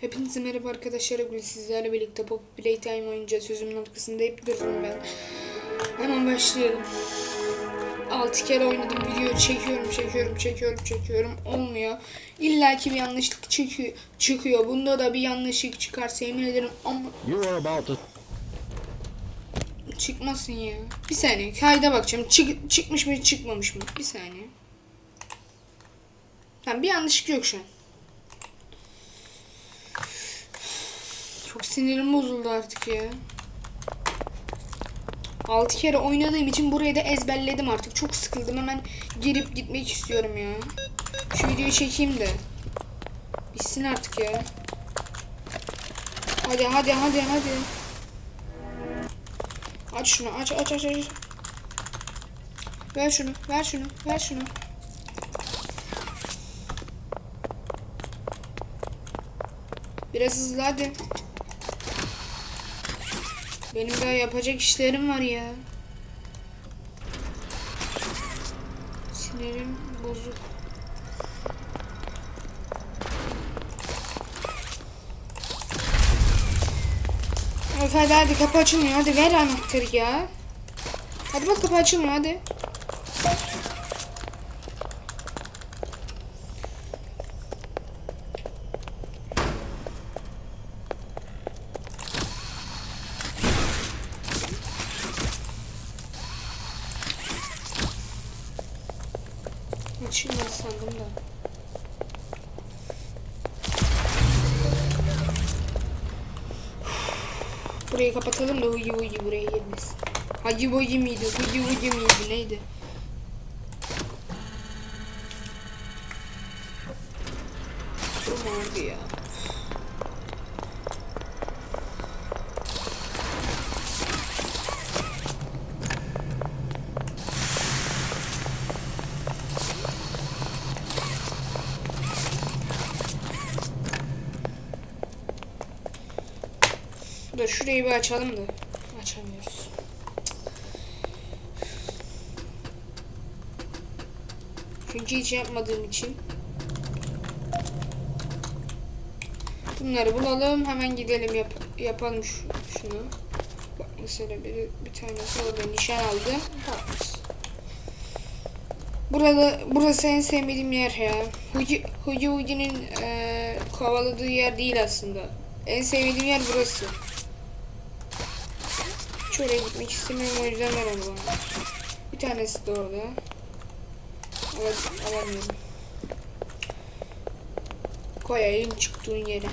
Hepinize merhaba arkadaşlar. Bugün sizlerle birlikte Pop Playtime oynayacağız. Sözümün arkasında hep dururum ben. Hemen başlayalım. 6 kere oynadım video çekiyorum çekiyorum çekiyorum çekiyorum olmuyor. İlla ki bir yanlışlık çıkıyor, çıkıyor. Bunda da bir yanlışlık çıkarsa yemin ederim ama You are about to çıkmasın ya. Bir saniye kayda bakacağım. Çık, çıkmış mı çıkmamış mı? Bir saniye. Tamam bir yanlışlık yok şu an. Çok sinirim bozuldu artık ya. 6 kere oynadığım için burayı da ezberledim artık. Çok sıkıldım. Hemen girip gitmek istiyorum ya. Şu videoyu çekeyim de. Bitsin artık ya. Hadi hadi hadi hadi. Aç şunu aç aç aç aç. Ver şunu ver şunu ver şunu. Biraz hızlı hadi. Benim daha yapacak işlerim var ya. Sinirim bozuk. Of hadi hadi kapı açılmıyor hadi ver anahtarı ya. Hadi bak kapı açılmıyor hadi. açılmaz sandım da. Burayı kapatalım da huyi huyi buraya girmez. Hacı boyu miydi? Huyi huyi miydi? Neydi? Çok oldu ya. Dur şurayı bir açalım da. Açamıyoruz. Çünkü hiç yapmadığım için. Bunları bulalım. Hemen gidelim yap yapalım şu, şunu. Bak mesela bir, bir tanesi orada nişan aldı. Burada burası en sevmediğim yer ya. Hugi Hugi Hugi'nin eee, kovaladığı yer değil aslında. En sevmediğim yer burası. Hiç gitmek istemiyorum o yüzden onu bana. Bir tanesi de orada. Al alamıyorum. Koyayım çıktığın yere.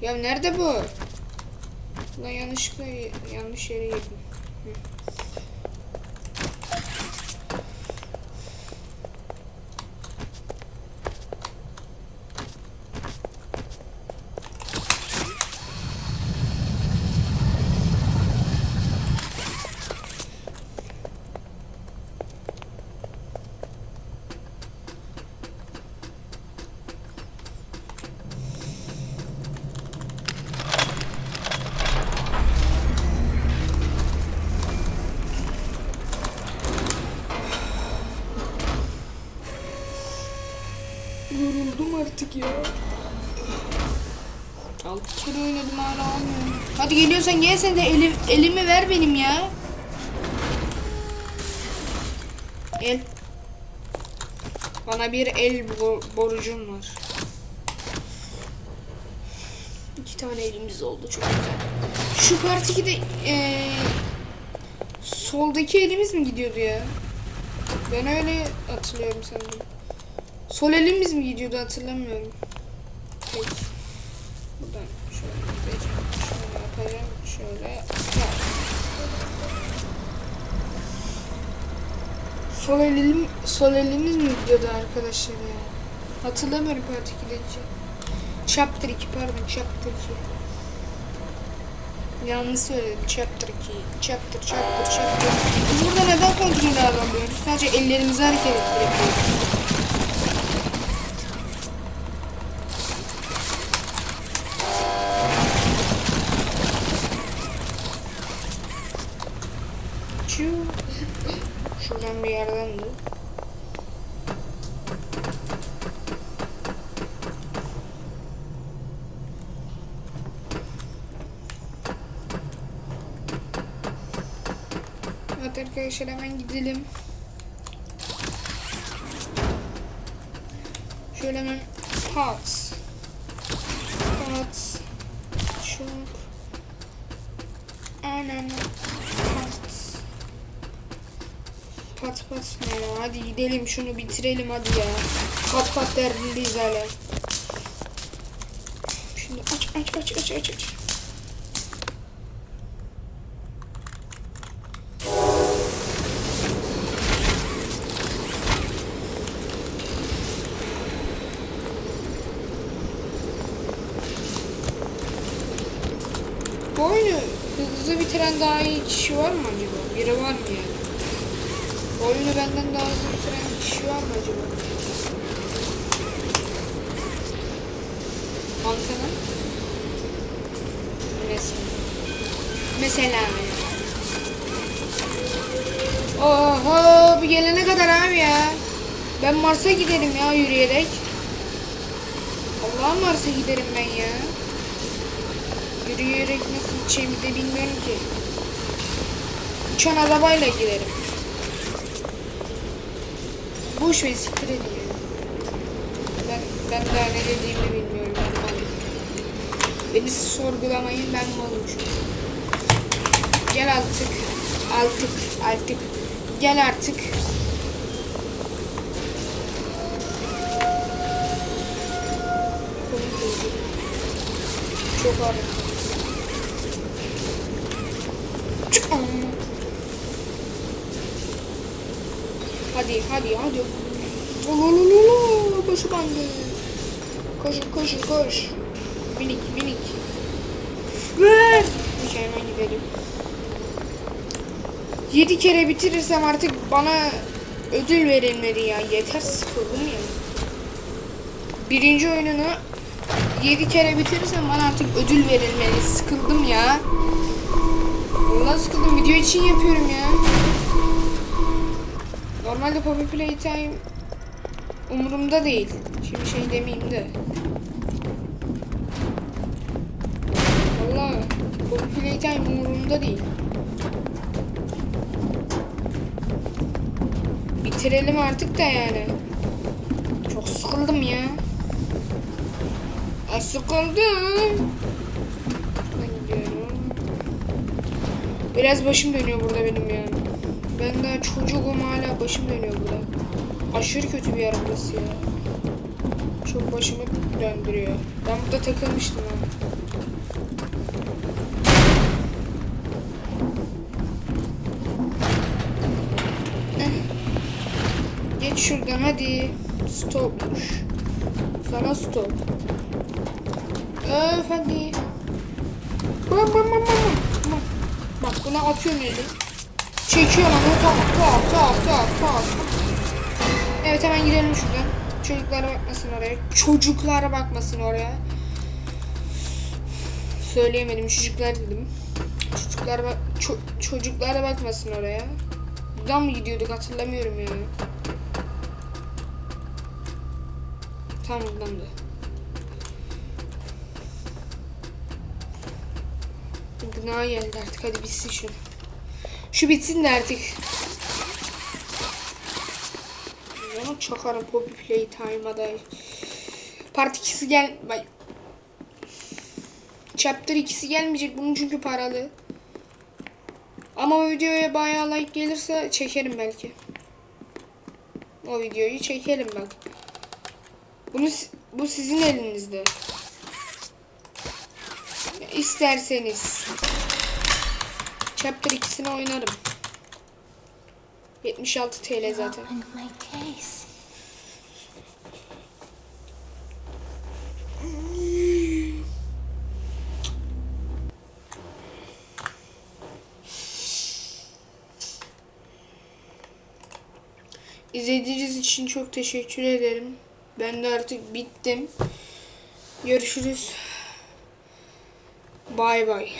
Ya nerede bu? Lan yanlışlıkla yanlış yere girdim. Hı. Yoruldum artık ya. Altı kere oynadım hala almıyorum. Hadi geliyorsan gel sen de elim, elimi ver benim ya. El. Bana bir el bo- borcum var. İki tane elimiz oldu çok güzel. Şu kartiki de eee, soldaki elimiz mi gidiyordu ya? Ben öyle hatırlıyorum sanırım. Sol elimiz mi gidiyordu hatırlamıyorum. Peki. Buradan şöyle gideceğim. Şöyle yapacağım. Şöyle. Sol elim, sol elimiz mi gidiyordu arkadaşlar ya? Hatırlamıyorum part 2'deki. Chapter 2 pardon chapter 2. Yanlış söyledim. Chapter 2. Chapter, chapter, chapter. Burada neden kontrol alamıyoruz? Sadece ellerimizi hareket ettirebiliyoruz. Şuradan bir yerden de. Evet arkadaşlar hemen gidelim. Şöyle hemen parts. Parts. Chunk. Aynen. Pat pat ne ya? Hadi gidelim şunu bitirelim hadi ya. Pat pat derdindeyiz hala. Şimdi aç aç aç aç aç aç. Bu oyunu hızlı bitiren daha iyi kişi var mı acaba? Biri var mı yani? Oyunu benden daha hızlı bitiren kişi var mı acaba? Antena? Mesela. Mesela. Oho bu gelene kadar abi ya. Ben Mars'a giderim ya yürüyerek. Allah'ım Mars'a giderim ben ya. Yürüyerek nasıl gideceğimi de bilmiyorum ki. Uçan arabayla giderim. Boş ver siktir ya. Ben, ben daha ne dediğimi bilmiyorum. Ben malım. Beni sorgulamayın ben malım çünkü. Gel artık. Artık. Artık. Gel artık. Kolum kırıldı. Çok ağır. Hadi hadi hadi. Ololololo. Başı bandı. Koş koş koş. Minik minik. Ver. Neyse hemen gidelim. Yedi kere bitirirsem artık bana ödül verilmeli ya. Yeter sıkıldım ya. Birinci oyununu 7 kere bitirirsem bana artık ödül verilmeli. Sıkıldım ya. Vallahi sıkıldım. Video için yapıyorum ya. Normalde Poppy Playtime umurumda değil. Şimdi şey demeyeyim de. Vallahi Poppy Playtime umurumda değil. Bitirelim artık da yani. Çok sıkıldım ya. Ay sıkıldım. Biraz başım dönüyor burada benim ya. Ben daha çocuğum hala başım dönüyor burada. Aşırı kötü bir yer burası ya. Çok başımı döndürüyor. Ben burada takılmıştım ha. Eh. Geç şuradan hadi. Stopmuş. Sana stop. Öf hadi. Bak bak bak bak. Bak, buna atıyorum eli. Çekiyorum onu tak tak tak tak tak. Evet hemen gidelim şuradan. Çocuklara bakmasın oraya. Çocuklara bakmasın oraya. Söyleyemedim çocuklar dedim. Çocuklara bak ço- çocuklara bakmasın oraya. Buradan mı gidiyorduk hatırlamıyorum ya. Tam buradan da. Gına geldi artık hadi bitsin şu. Şu bitsin de artık. Ama çakarım Poppy Playtime'a da. Part 2'si gel... Bak. Chapter 2'si gelmeyecek bunun çünkü paralı. Ama o videoya bayağı like gelirse çekerim belki. O videoyu çekelim bak. Bunu bu sizin elinizde. İsterseniz. Chapter 2'sini oynarım. 76 TL zaten. İzlediğiniz için çok teşekkür ederim. Ben de artık bittim. Görüşürüz. Bay bay.